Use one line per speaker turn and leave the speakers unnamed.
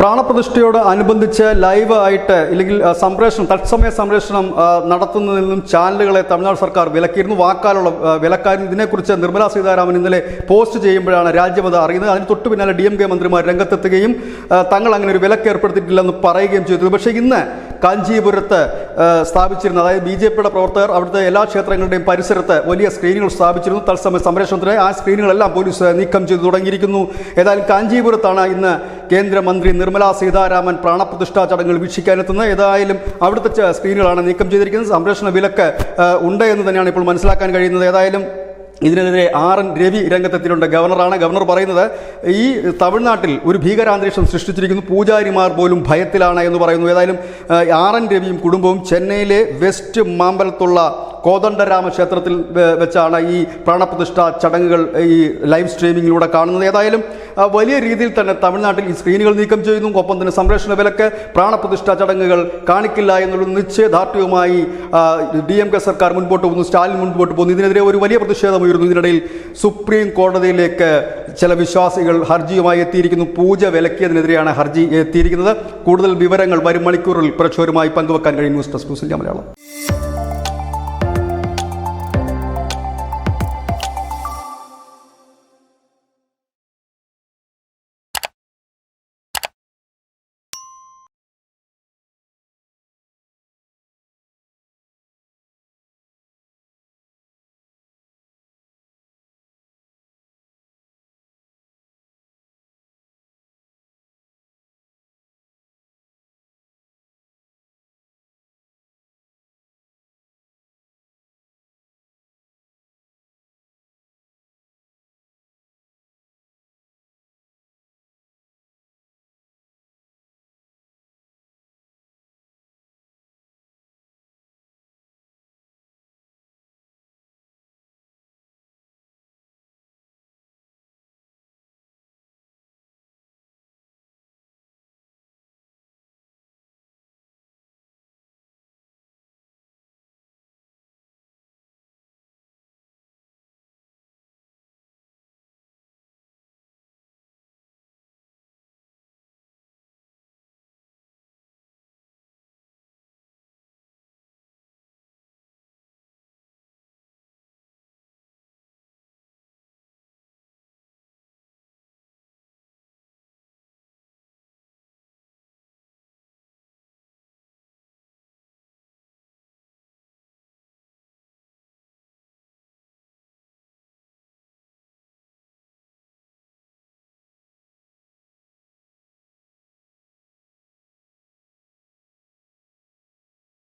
പ്രാണപ്രതിഷ്ഠയോട് അനുബന്ധിച്ച് ലൈവ് ആയിട്ട് ഇല്ലെങ്കിൽ സംപ്രേഷണം തത്സമയ സംപ്രേഷണം നടത്തുന്നതിൽ നിന്നും ചാനലുകളെ തമിഴ്നാട് സർക്കാർ വിലക്കിയിരുന്നു. വാക്കാലുള്ള വിലക്കാരും ഇതിനെക്കുറിച്ച് നിർമ്മലാ സീതാരാമൻ ഇന്നലെ പോസ്റ്റ് ചെയ്യുമ്പോഴാണ് രാജ്യമത അറിയുന്നത്. അതിന് തൊട്ടു പിന്നാലെ ഡി എം കെ മന്ത്രിമാർ രംഗത്തെത്തുകയും തങ്ങൾ അങ്ങനെ ഒരു വിലക്ക് ഏർപ്പെടുത്തിയിട്ടില്ലെന്ന് പറയുകയും ചെയ്തു. പക്ഷേ ഇന്ന് കാഞ്ചീപുരത്ത് സ്ഥാപിച്ചിരുന്ന അതായത് ബി ജെ പിയുടെ പ്രവർത്തകർ അവിടുത്തെ എല്ലാ ക്ഷേത്രങ്ങളുടെയും പരിസരത്ത് വലിയ സ്ക്രീനുകൾ സ്ഥാപിച്ചിരുന്നു. തത്സമയ സംപ്രേഷണത്തിന് ആ സ്ക്രീനുകളെല്ലാം പോലീസ് നീക്കം ചെയ്തു തുടങ്ങിയിരിക്കുന്നു. ഏതായാലും കാഞ്ചീപുരത്താണ് ഇന്ന് കേന്ദ്രമന്ത്രി നിർമ്മലാ സീതാരാമൻ പ്രാണപ്രതിഷ്ഠാ ചടങ്ങുകൾ വീക്ഷിക്കാനെത്തുന്നത് ഏതായാലും അവിടുത്തെ സ്ക്രീനുകളാണ് നീക്കം ചെയ്തിരിക്കുന്നത്. സംരക്ഷണ വിലക്ക് ഉണ്ട് എന്ന് തന്നെയാണ് ഇപ്പോൾ മനസ്സിലാക്കാൻ കഴിയുന്നത്. ഏതായാലും ഇതിനെതിരെ ആർ എൻ രവി രംഗത്തെത്തിയിട്ടുണ്ട്. ഗവർണറാണ്. ഗവർണർ പറയുന്നത് ഈ തമിഴ്നാട്ടിൽ ഒരു ഭീകരാന്തരീക്ഷം സൃഷ്ടിച്ചിരിക്കുന്നു. പൂജാരിമാർ പോലും ഭയത്തിലാണ് എന്ന് പറയുന്നു. ഏതായാലും ആർ എൻ രവിയും കുടുംബവും ചെന്നൈയിലെ വെസ്റ്റ് മാമ്പലത്തുള്ള കോദണ്ഡരാമ ക്ഷേത്രത്തിൽ വെച്ചാണ് ഈ പ്രാണപ്രതിഷ്ഠ ചടങ്ങുകൾ ഈ ലൈവ് സ്ട്രീമിങ്ങിലൂടെ കാണുന്നത്. ഏതായാലും വലിയ രീതിയിൽ തന്നെ തമിഴ്നാട്ടിൽ ഈ സ്ക്രീനുകൾ നീക്കം ചെയ്യുന്നു. ഒപ്പം തന്നെ സംരക്ഷണ വിലക്ക് പ്രാണപ്രതിഷ്ഠ ചടങ്ങുകൾ കാണിക്കില്ല എന്നുള്ള നിശ്ചയദാർഢ്യവുമായി ഡി എം കെ സർക്കാർ മുൻപോട്ട് പോകുന്നു. സ്റ്റാലിൻ മുൻപോട്ട് പോകുന്നു. ഇതിനെതിരെ ഒരു വലിയ പ്രതിഷേധം ഉയരുന്നു. ഇതിനിടയിൽ സുപ്രീം കോടതിയിലേക്ക് ചില വിശ്വാസികൾ ഹർജിയുമായി എത്തിയിരിക്കുന്നു. പൂജ വിലക്കിയതിനെതിരെയാണ് ഹർജി എത്തിയിരിക്കുന്നത്. കൂടുതൽ വിവരങ്ങൾ വരും മണിക്കൂറിൽ പ്രക്ഷോരുമായി പങ്കുവെക്കാൻ കഴിയും. News desk Malayalam.